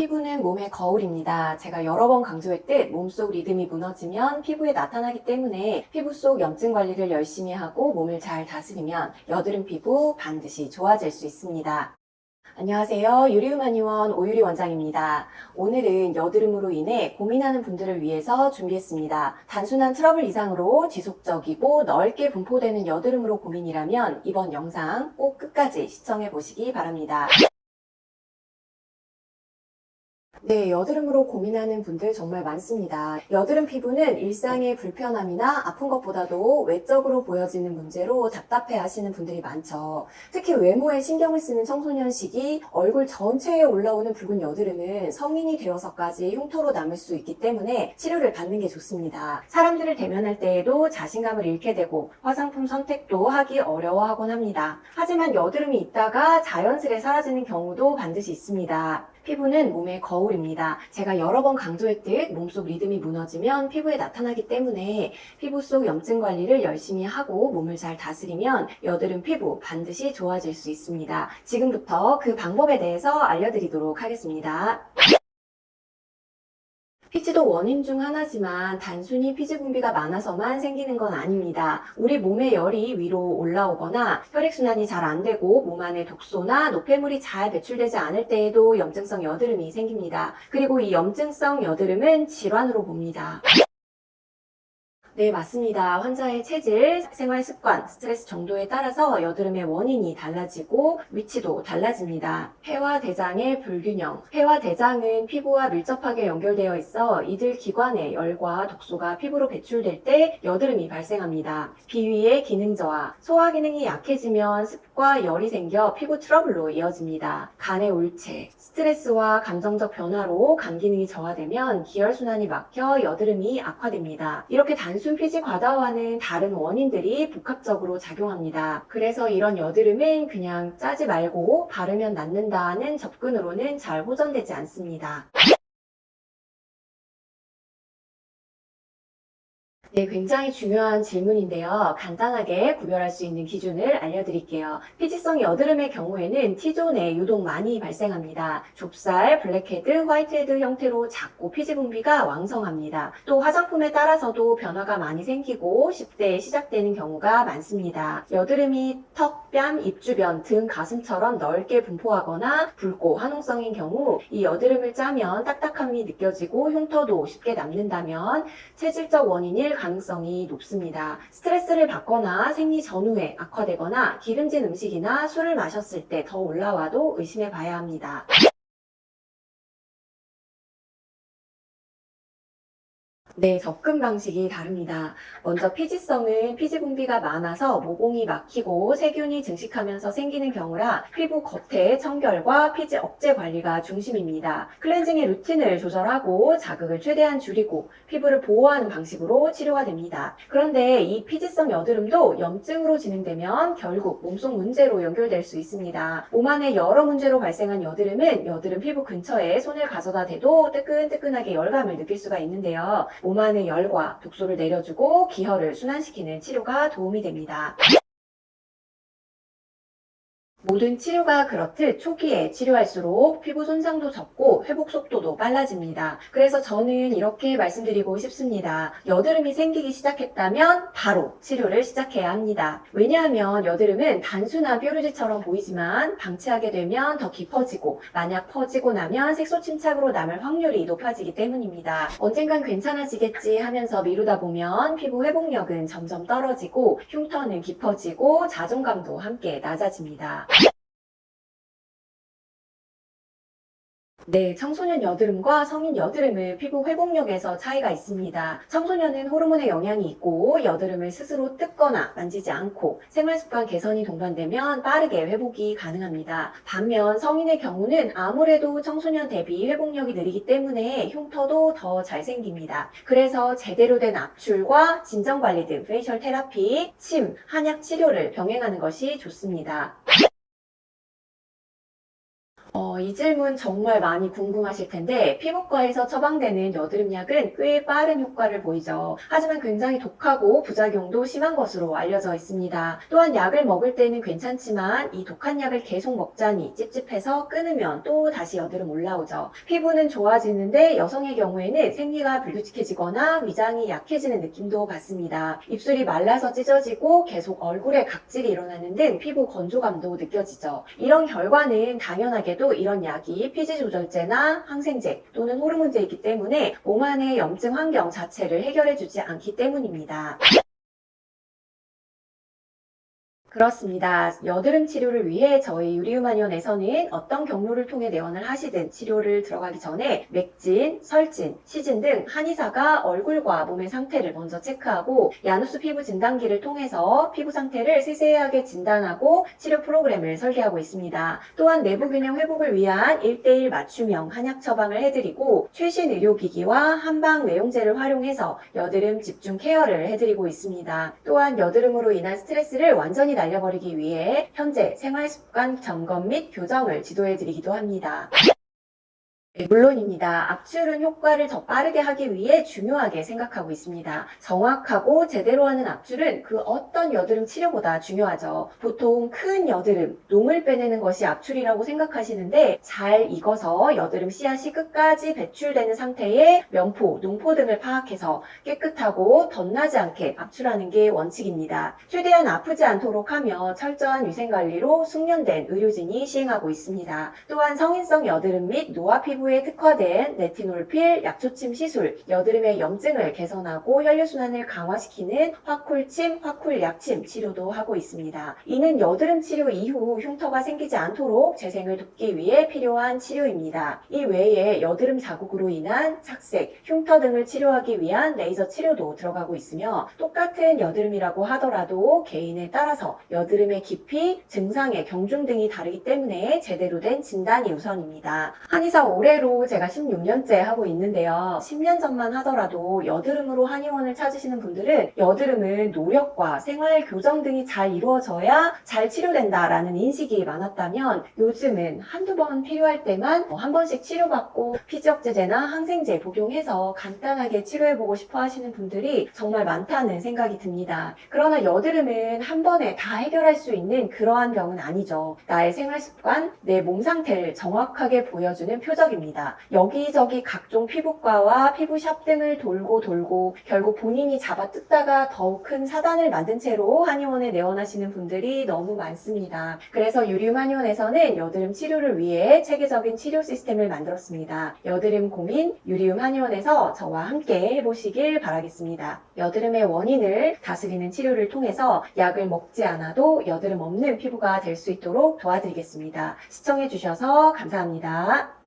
피부는 몸의 거울입니다. 제가 여러 번 강조했듯 몸속 리듬이 무너지면 피부에 나타나기 때문에 피부 속 염증 관리를 열심히 하고 몸을 잘 다스리면 여드름 피부 반드시 좋아질 수 있습니다. 안녕하세요. 유리우마니원 오유리 원장입니다. 오늘은 여드름으로 인해 고민하는 분들을 위해서 준비했습니다. 단순한 트러블 이상으로 지속적이고 넓게 분포되는 여드름으로 고민이라면 이번 영상 꼭 끝까지 시청해 보시기 바랍니다. 네, 여드름으로 고민하는 분들 정말 많습니다. 여드름 피부는 일상의 불편함이나 아픈 것보다도 외적으로 보여지는 문제로 답답해 하시는 분들이 많죠. 특히 외모에 신경을 쓰는 청소년 시기 얼굴 전체에 올라오는 붉은 여드름은 성인이 되어서까지 흉터로 남을 수 있기 때문에 치료를 받는 게 좋습니다. 사람들을 대면할 때에도 자신감을 잃게 되고 화장품 선택도 하기 어려워하곤 합니다. 하지만 여드름이 있다가 자연스레 사라지는 경우도 반드시 있습니다. 피부는 몸의 거울입니다. 제가 여러 번 강조했듯 몸속 리듬이 무너지면 피부에 나타나기 때문에 피부 속 염증 관리를 열심히 하고 몸을 잘 다스리면 여드름 피부 반드시 좋아질 수 있습니다. 지금부터 그 방법에 대해서 알려드리도록 하겠습니다. 피지도 원인 중 하나지만 단순히 피지 분비가 많아서만 생기는 건 아닙니다. 우리 몸의 열이 위로 올라오거나 혈액순환이 잘 안 되고 몸 안에 독소나 노폐물이 잘 배출되지 않을 때에도 염증성 여드름이 생깁니다. 그리고 이 염증성 여드름은 질환으로 봅니다. 네, 맞습니다. 환자의 체질, 생활 습관, 스트레스 정도에 따라서 여드름의 원인이 달라지고 위치도 달라집니다. 폐와 대장의 불균형. 폐와 대장은 피부와 밀접하게 연결되어 있어 이들 기관의 열과 독소가 피부로 배출될 때 여드름이 발생합니다. 비위의 기능 저하. 소화 기능이 약해지면 습과 열이 생겨 피부 트러블로 이어집니다. 간의 울체. 스트레스와 감정적 변화로 간 기능이 저하되면 기혈순환이 막혀 여드름이 악화됩니다. 이렇게 단순 피지 과다와는 다른 원인들이 복합적으로 작용합니다. 그래서 이런 여드름은 그냥 짜지 말고 바르면 낫는다는 접근으로는 잘 호전되지 않습니다. 네, 굉장히 중요한 질문인데요. 간단하게 구별할 수 있는 기준을 알려드릴게요. 피지성 여드름의 경우에는 T존에 유독 많이 발생합니다. 좁쌀, 블랙헤드, 화이트헤드 형태로 작고 피지 분비가 왕성합니다. 또 화장품에 따라서도 변화가 많이 생기고 10대에 시작되는 경우가 많습니다. 여드름이 턱, 뺨, 입 주변, 등, 가슴처럼 넓게 분포하거나 붉고 화농성인 경우 이 여드름을 짜면 딱딱함이 느껴지고 흉터도 쉽게 남는다면 체질적 원인일 가능성이 높습니다. 스트레스를 받거나 생리 전후에 악화되거나 기름진 음식이나 술을 마셨을 때 더 올라와도 의심해 봐야 합니다. 네, 접근 방식이 다릅니다. 먼저 피지성은 피지 분비가 많아서 모공이 막히고 세균이 증식하면서 생기는 경우라 피부 겉의 청결과 피지 억제 관리가 중심입니다. 클렌징의 루틴을 조절하고 자극을 최대한 줄이고 피부를 보호하는 방식으로 치료가 됩니다. 그런데 이 피지성 여드름도 염증으로 진행되면 결국 몸속 문제로 연결될 수 있습니다. 몸 안에 여러 문제로 발생한 여드름은 여드름 피부 근처에 손을 가져다 대도 뜨끈뜨끈하게 열감을 느낄 수가 있는데요. 몸 안의 열과 독소를 내려주고 기혈을 순환시키는 치료가 도움이 됩니다. 모든 치료가 그렇듯 초기에 치료할수록 피부 손상도 적고 회복 속도도 빨라집니다. 그래서 저는 이렇게 말씀드리고 싶습니다. 여드름이 생기기 시작했다면 바로 치료를 시작해야 합니다. 왜냐하면 여드름은 단순한 뾰루지처럼 보이지만 방치하게 되면 더 깊어지고 만약 퍼지고 나면 색소 침착으로 남을 확률이 높아지기 때문입니다. 언젠간 괜찮아지겠지 하면서 미루다 보면 피부 회복력은 점점 떨어지고 흉터는 깊어지고 자존감도 함께 낮아집니다. 네, 청소년 여드름과 성인 여드름은 피부 회복력에서 차이가 있습니다. 청소년은 호르몬의 영향이 있고 여드름을 스스로 뜯거나 만지지 않고 생활 습관 개선이 동반되면 빠르게 회복이 가능합니다. 반면 성인의 경우는 아무래도 청소년 대비 회복력이 느리기 때문에 흉터도 더 잘 생깁니다. 그래서 제대로 된 압출과 진정 관리 등 페이셜 테라피, 침, 한약 치료를 병행하는 것이 좋습니다. 어, 이 질문 정말 많이 궁금하실 텐데 피부과에서 처방되는 여드름약은 꽤 빠른 효과를 보이죠. 하지만 굉장히 독하고 부작용도 심한 것으로 알려져 있습니다. 또한 약을 먹을 때는 괜찮지만 이 독한 약을 계속 먹자니 찝찝해서 끊으면 또 다시 여드름 올라오죠. 피부는 좋아지는데 여성의 경우에는 생리가 불규칙해지거나 위장이 약해지는 느낌도 받습니다. 입술이 말라서 찢어지고 계속 얼굴에 각질이 일어나는 등 피부 건조감도 느껴지죠. 이런 결과는 당연하게도 이런 약이 피지 조절제나 항생제 또는 호르몬제이기 때문에 몸 안의 염증 환경 자체를 해결해주지 않기 때문입니다. 그렇습니다. 여드름 치료를 위해 저희 유리우마니온에서는 어떤 경로를 통해 내원을 하시든 치료를 들어가기 전에 맥진, 설진, 시진 등 한의사가 얼굴과 몸의 상태를 먼저 체크하고 야누스 피부 진단기를 통해서 피부 상태를 세세하게 진단하고 치료 프로그램을 설계하고 있습니다. 또한 내부 균형 회복을 위한 1대1 맞춤형 한약 처방을 해드리고 최신 의료기기와 한방 외용제를 활용해서 여드름 집중 케어를 해드리고 있습니다. 또한 여드름으로 인한 스트레스를 완전히 날려버리기 위해 현재 생활습관 점검 및 교정을 지도해드리기도 합니다. 네, 물론입니다. 압출은 효과를 더 빠르게 하기 위해 중요하게 생각하고 있습니다. 정확하고 제대로 하는 압출은 그 어떤 여드름 치료보다 중요하죠. 보통 큰 여드름, 농을 빼내는 것이 압출이라고 생각하시는데 잘 익어서 여드름 씨앗이 끝까지 배출되는 상태의 명포, 농포 등을 파악해서 깨끗하고 덧나지 않게 압출하는 게 원칙입니다. 최대한 아프지 않도록 하며 철저한 위생관리로 숙련된 의료진이 시행하고 있습니다. 또한 성인성 여드름 및 노화 피부 에 특화된 레티놀필, 약초침 시술, 여드름의 염증을 개선하고 혈류순환을 강화시키는 화쿨침, 화쿨약침 치료도 하고 있습니다. 이는 여드름 치료 이후 흉터가 생기지 않도록 재생을 돕기 위해 필요한 치료입니다. 이 외에 여드름 자국으로 인한 착색, 흉터 등을 치료하기 위한 레이저 치료도 들어가고 있으며 똑같은 여드름이라고 하더라도 개인에 따라서 여드름의 깊이, 증상의 경중 등이 다르기 때문에 제대로 된 진단이 우선입니다. 한의사 올해 로 제가 16년째 하고 있는데요. 10년 전만 하더라도 여드름으로 한의원을 찾으시는 분들은 여드름은 노력과 생활 교정 등이 잘 이루어져야 잘 치료된다라는 인식이 많았다면 요즘은 한두 번 필요할 때만 뭐한 번씩 치료받고 피지역제제나 항생제 복용해서 간단하게 치료해보고 싶어 하시는 분들이 정말 많다는 생각이 듭니다. 그러나 여드름은 한 번에 다 해결할 수 있는 그러한 병은 아니죠. 나의 생활 습관, 내 몸 상태를 정확하게 보여주는 표적입니다. 여기저기 각종 피부과와 피부샵 등을 돌고 돌고 결국 본인이 잡아 뜯다가 더욱 큰 사단을 만든 채로 한의원에 내원하시는 분들이 너무 많습니다. 그래서 유리움 한의원에서는 여드름 치료를 위해 체계적인 치료 시스템을 만들었습니다. 여드름 고민 유리움 한의원에서 저와 함께 해보시길 바라겠습니다. 여드름의 원인을 다스리는 치료를 통해서 약을 먹지 않아도 여드름 없는 피부가 될 수 있도록 도와드리겠습니다. 시청해주셔서 감사합니다.